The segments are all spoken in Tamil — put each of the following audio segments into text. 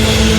என்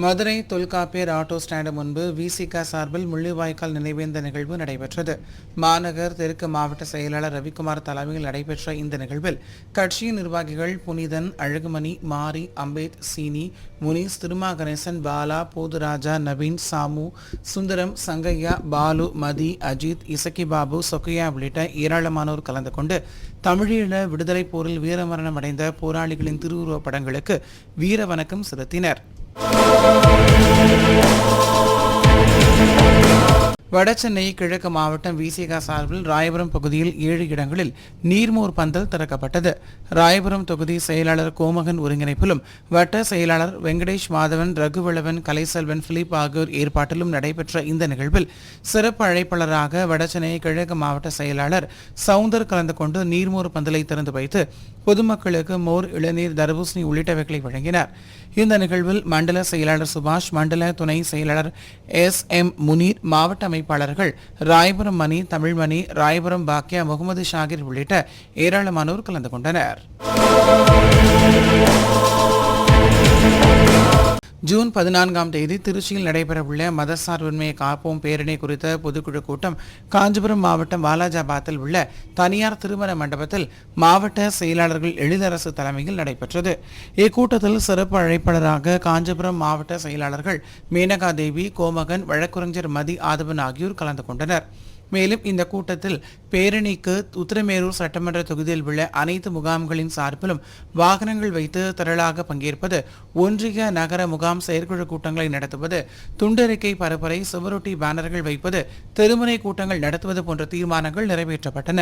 மதுரை தொல்காப்பியர் ஆட்டோ ஸ்டாண்டு முன்பு விசிக சார்பில் முள்ளிவாய்க்கால் நினைவேந்த நிகழ்வு நடைபெற்றது. மாநகர் தெற்கு மாவட்ட செயலாளர் ரவிக்குமார் தலைமையில் நடைபெற்ற இந்த நிகழ்வில் கட்சியின் நிர்வாகிகள் புனிதன் அழகுமணி மாரி அம்பேத் சீனி முனிஸ் திருமாகணேசன் பாலா போதுராஜா நவீன் சாமு சுந்தரம் சங்கையா பாலு மதி அஜித் இசக்கி பாபு சொக்கையா உள்ளிட்ட ஏராளமானோர் கலந்து கொண்டு தமிழீழ விடுதலை போரில் வீரமரணம் அடைந்த போராளிகளின் திருவுருவப் படங்களுக்கு வீர வணக்கம் செலுத்தினர். வடசென்னை கிழக்கு மாவட்டம் விசிகா சார்பில் ராயபுரம் பகுதியில் ஏழு இடங்களில் நீர்மோர் பந்தல் திறக்கப்பட்டது. ராயபுரம் தொகுதி செயலாளர் கோமகன் ஒருங்கிணைப்பிலும் வட்ட செயலாளர் வெங்கடேஷ் மாதவன் ரகுவளவன் கலைசெல்வன் பிலிப் ஆகியோர் ஏற்பாட்டிலும் நடைபெற்ற இந்த நிகழ்வில் சிறப்பு அழைப்பாளராக வடசென்னை கிழக்கு மாவட்ட செயலாளர் சவுந்தர் கலந்து கொண்டு நீர்மோர் பந்தலை திறந்து வைத்து பொதுமக்களுக்கு மோர் இளநீர் தர்பூசணி உள்ளிட்டவைகளை வழங்கினார். இந்த நிகழ்வில் மண்டல செயலாளர் சுபாஷ் மண்டல துணை செயலாளர் எஸ். எம். முனீர் மாவட்ட அமைப்பாளர்கள் ராயபுரம் மணி தமிழ்மணி ராயபுரம் பாக்கியா முகமது ஷாகிர் உள்ளிட்ட ஏராளமானோர் கலந்து கொண்டனர். ஜூன் பதினான்காம் தேதி திருச்சியில் நடைபெறவுள்ள மதசார்பின்மையை காப்போம் பேரணி குறித்த பொதுக்குழு கூட்டம் காஞ்சிபுரம் மாவட்டம் வாலாஜாபாத்தில் உள்ள தனியார் திருமண மண்டபத்தில் மாவட்ட செயலாளர்கள் எழிலரசு தலைமையில் நடைபெற்றது. இக்கூட்டத்தில் சிறப்பு அழைப்பாளராக காஞ்சிபுரம் மாவட்ட செயலாளர்கள் மேனகா தேவி கோமகன் வழக்குரைஞர் மதி ஆதவன் ஆகியோர் கலந்து கொண்டனர். மேலும் இந்த கூட்டத்தில் பேரணிக்கு உத்திரமேரூர் சட்டமன்ற தொகுதியில் உள்ள அனைத்து முகாம்களின் சார்பிலும் வாகனங்கள் வைத்து திரளாக பங்கேற்பது ஒன்றிய நகர முகாம் செயற்குழு கூட்டங்களை நடத்துவது துண்டறிக்கை பரப்புரை சுவரொட்டி பேனர்கள் வைப்பது தெருமுனை கூட்டங்கள் நடத்துவது போன்ற தீர்மானங்கள் நிறைவேற்றப்பட்டன.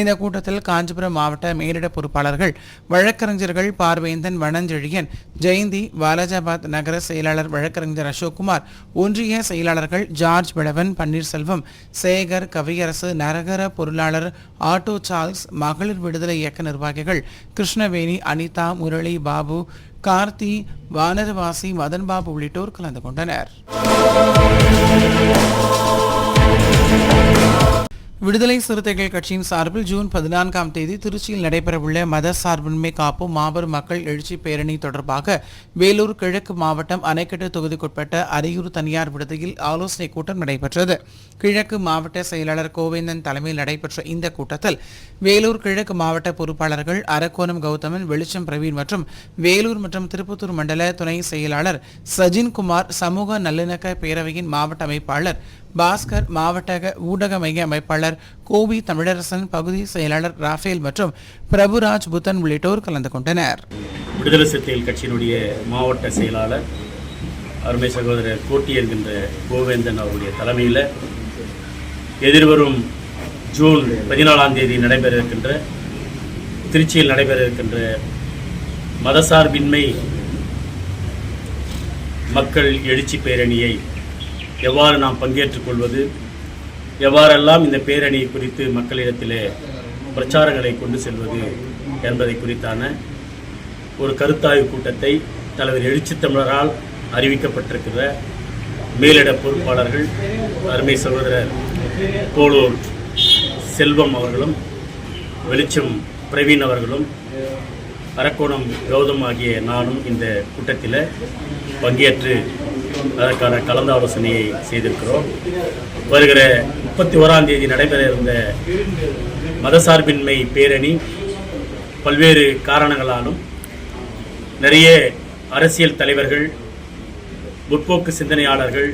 இந்த கூட்டத்தில் காஞ்சிபுரம் மாவட்ட மேலிட பொறுப்பாளர்கள் வழக்கறிஞர்கள் பார்வேந்தன் வனஞ்செழியன் ஜெயந்தி வாலாஜாபாத் நகர செயலாளர் வழக்கறிஞர் அசோக்குமார் ஒன்றிய செயலாளர்கள் ஜார்ஜ் பிளவன் பன்னீர்செல்வம் சேகர் கவியரசு நரகர பொருளாளர் ஆட்டோ சார்ல்ஸ் மகளிர் விடுதலை இயக்க நிர்வாகிகள் கிருஷ்ணவேணி அனிதா முரளி பாபு கார்த்தி வானரவாசி மதன் பாபு உள்ளிட்டோர் கலந்து கொண்டனர். விடுதலை சிறுத்தைகள் கட்சியின் சார்பில் ஜூன் பதினான்காம் தேதி திருச்சியில் நடைபெறவுள்ள மத சார்பின்மை காப்பு மாபெரும் மக்கள் எழுச்சி பேரணி தொடர்பாக வேலூர் கிழக்கு மாவட்டம் அணைக்கட்டு தொகுதிக்குட்பட்ட அரியூர் தனியார் விடுதியில் ஆலோசனை கூட்டம் நடைபெற்றது. கிழக்கு மாவட்ட செயலாளர் கோவிந்தன் தலைமையில் நடைபெற்ற இந்த கூட்டத்தில் வேலூர் கிழக்கு மாவட்ட பொறுப்பாளர்கள் அரக்கோணம் கௌதமன் வெளிச்சம் பிரவீன் மற்றும் வேலூர் மற்றும் திருப்பத்தூர் மண்டல துணை செயலாளர் சஜின்குமார் சமூக நல்லிணக்க பேரவையின் மாவட்ட அமைப்பாளர் பாஸ்கர் மாவட்ட ஊடக மைய அமைப்பாளர் கோவி தமிழரசன் பகுதி செயலாளர் ராஃபேல் மற்றும் பிரபுராஜ் புத்தன் உள்ளிட்டோர் கலந்து கொண்டனர். விடுதலை சிறுத்தைகள் கட்சியினுடைய மாவட்ட செயலாளர் அருமை சகோதரர் கோட்டி என்கின்ற கோவேந்தன் அவருடைய தலைமையில் எதிர்வரும் ஜூன் பதினாலாம் தேதி நடைபெற இருக்கின்ற திருச்சியில் நடைபெற இருக்கின்ற மதசார்பின்மை மக்கள் எழுச்சி பேரணியை எவ்வாறு நாம் பங்கேற்றுக் கொள்வது? எவ்வாறெல்லாம் இந்த பேரணி குறித்து மக்களிடத்திலே பிரச்சாரங்களை கொண்டு செல்வது என்பதை குறித்தான ஒரு கருத்தாய்வு கூட்டத்தை தலைவர் எழுச்சி தமிழரால் அறிவிக்கப்பட்டிருக்கிற மேலிட பொறுப்பாளர்கள் அருமை சகோதரர் போலூர் செல்வம் அவர்களும் வெளிச்சம் பிரவீன் அவர்களும் அரக்கோணம் கௌதம் ஆகிய நானும் இந்த கூட்டத்தில் பங்கேற்று அதற்கான கலந்தாலோசனையை செய்திருக்கிறோம். வருகிற முப்பத்தி ஓராம் தேதி நடைபெற இருந்த மதசார்பின்மை பேரணி பல்வேறு காரணங்களாலும் நிறைய அரசியல் தலைவர்கள் முற்போக்கு சிந்தனையாளர்கள்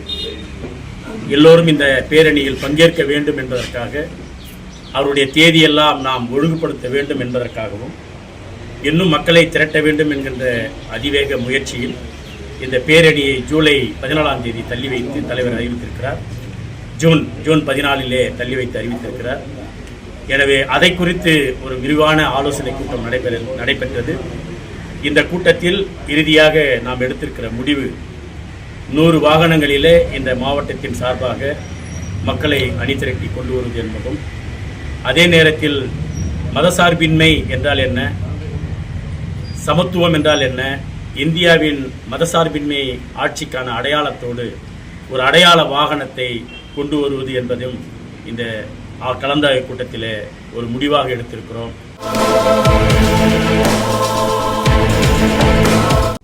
எல்லோரும் இந்த பேரணியில் பங்கேற்க வேண்டும் என்பதற்காக அவருடைய தேதியெல்லாம் நாம் ஒழுங்குபடுத்த வேண்டும் என்பதற்காகவும் இன்னும் மக்களை திரட்ட வேண்டும் என்கின்ற அதிவேக முயற்சியில் இந்த பேரணியை ஜூலை பதினாலாம் தேதி தள்ளி வைத்து தலைவர் அறிவித்திருக்கிறார். ஜூன் ஜூன் பதினாலிலே தள்ளி வைத்து அறிவித்திருக்கிறார். எனவே அதை குறித்து ஒரு விரிவான ஆலோசனை கூட்டம் நடைபெற நடைபெற்றது. இந்த கூட்டத்தில் இறுதியாக நாம் எடுத்திருக்கிற முடிவு நூறு வாகனங்களிலே இந்த மாவட்டத்தின் சார்பாக மக்களை அணிதிரட்டி கொண்டு வருவது என்பதும் அதே நேரத்தில் மதசார்பின்மை என்றால் என்ன சமத்துவம் என்றால் என்ன இந்தியாவின் மதசார்பின்மை ஆட்சிக்கான அடையாளத்தோடு ஒரு அடையாள வாகனத்தை கொண்டு வருவது என்பதும் இந்த ஆ- கலந்தாய்வு கூட்டத்தில் ஒரு முடிவாக எடுத்திருக்கிறோம்.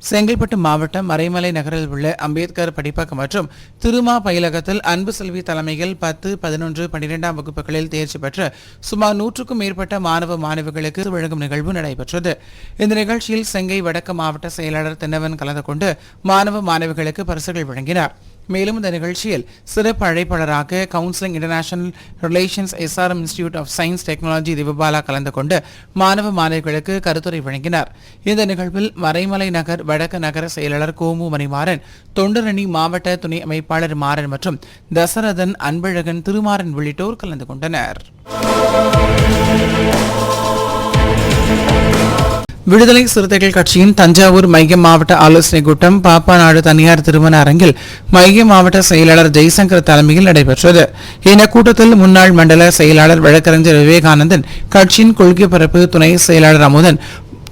செங்கல்பட்டு மாவட்டம் மறைமலை நகரில் உள்ள அம்பேத்கர் படிப்பகம் மற்றும் திருமா பயிலகத்தில் அன்பு செல்வி தலைமையில் பத்து பதினொன்று பன்னிரெண்டாம் வகுப்புகளில் தேர்ச்சி பெற்ற சுமார் நூற்றுக்கும் மேற்பட்ட மாணவ மாணவிகளுக்கு வழங்கும் நிகழ்வு நடைபெற்றது. இந்த நிகழ்ச்சியில் செங்கை வடக்கு மாவட்ட செயலாளர் தின்னவன் கலந்து கொண்டு மாணவ மாணவிகளுக்கு பரிசுகள் வழங்கினார். மேலும் இந்த நிகழ்ச்சியில் சிறப்பு அழைப்பாளராக counselling international relations SRM institute of science technology Thivabala கலந்து கொண்டு மாணவ மாணவிகளுக்கு கருத்துரை வழங்கினார். இந்த நிகழ்வில் மறைமலை நகர் வடக்கு நகர செயலாளர் கோமு மணிமாறன் தொண்டரணி மாவட்ட துணை அமைப்பாளர் மாறன் மற்றும் தசரதன் அன்பழகன் திருமாறன் உள்ளிட்டோர் கலந்து கொண்டனர். விடுதலை சிறுத்தைகள் கட்சியின் தஞ்சாவூர் மைய மாவட்ட ஆலோசனை கூட்டம் பாப்பாநாடு தனியார் திருமண அரங்கில் மைய மாவட்ட செயலாளர் ஜெய்சங்கர் தலைமையில் நடைபெற்றது. இந்த கூட்டத்தில் முன்னாள் மண்டல செயலாளர் வழக்கறிஞர் விவேகானந்தன் கட்சியின் கொள்கை பரப்பு துணை செயலாளர் அமுதன்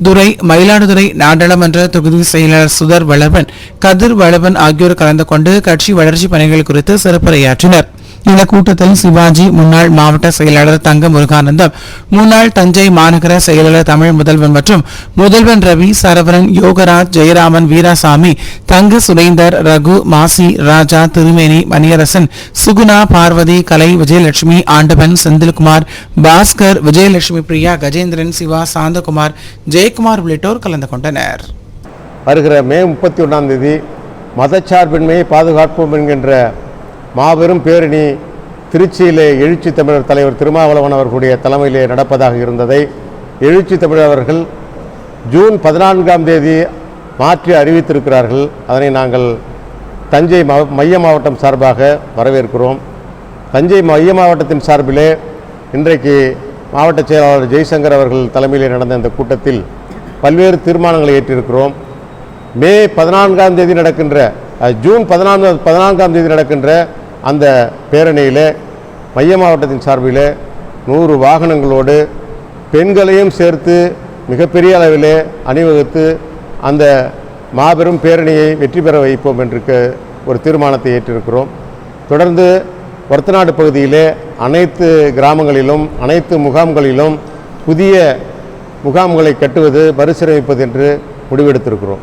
துரை மயிலாடுதுறை நாடாளுமன்ற தொகுதி செயலாளர் சுதர் வளவன் கதிர் வளவன் ஆகியோர் கலந்து கொண்டு கட்சி வளர்ச்சி பணிகள் குறித்து சிறப்புரையாற்றினர். இந்த கூட்டத்தில் சிவாஜி முன்னாள் மாவட்ட செயலாளர் தங்க முருகானந்தம் முன்னாள் தஞ்சை மாநகர செயலாளர் தமிழ் முதல்வன் மற்றும் முதல்வன் ரவி சரவணன் யோகராஜ் ஜெயராமன் வீராசாமி தங்க சுரேந்தர் ரகு மாசி ராஜா திருமேனி மணியரசன் சுகுணா பார்வதி கலை விஜயலட்சுமி ஆண்டவன் செந்தில்குமார் பாஸ்கர் விஜயலட்சுமி பிரியா கஜேந்திரன் சிவா சாந்தகுமார் ஜெயக்குமார் உள்ளிட்டோர் கலந்து கொண்டனர். வருகிற மே முப்பத்தி ஒன்றாம் தேதி மதச்சார்பின்மையை பாதுகாப்போம் என்கின்ற மாபெரும் பேரணி திருச்சியிலே எழுச்சி தமிழர் தலைவர் திருமாவளவன் அவர்களுடைய தலைமையிலே நடப்பதாக இருந்ததை எழுச்சி தமிழர் அவர்கள் ஜூன் பதினான்காம் தேதி மாற்றி அறிவித்திருக்கிறார்கள். அதனை நாங்கள் தஞ்சை மைய மாவட்டம் சார்பாக வரவேற்கிறோம். தஞ்சை மைய மாவட்டத்தின் சார்பிலே இன்றைக்கு மாவட்ட செயலாளர் ஜெய்சங்கர் அவர்கள் தலைமையிலே நடந்த இந்த கூட்டத்தில் பல்வேறு தீர்மானங்களை ஏற்றிருக்கிறோம். மே பதினான்காம் தேதி நடக்கின்ற ஜூன் பதினான்கு பதினான்காம் தேதி நடக்கின்ற அந்த பேரணியிலே மைய மாவட்டத்தின் சார்பில் நூறு வாகனங்களோடு பெண்களையும் சேர்த்து மிகப்பெரிய அளவிலே அணிவகுத்து அந்த மாபெரும் பேரணியை வெற்றி பெற வைப்போம் என்று ஒரு தீர்மானத்தை ஏற்றிருக்கிறோம். தொடர்ந்து ஒரத்தநாடு பகுதியிலே அனைத்து கிராமங்களிலும் அனைத்து முகாம்களிலும் புதிய முகாம்களை கட்டுவது மறுசீரமைப்பது என்று முடிவெடுத்திருக்கிறோம்.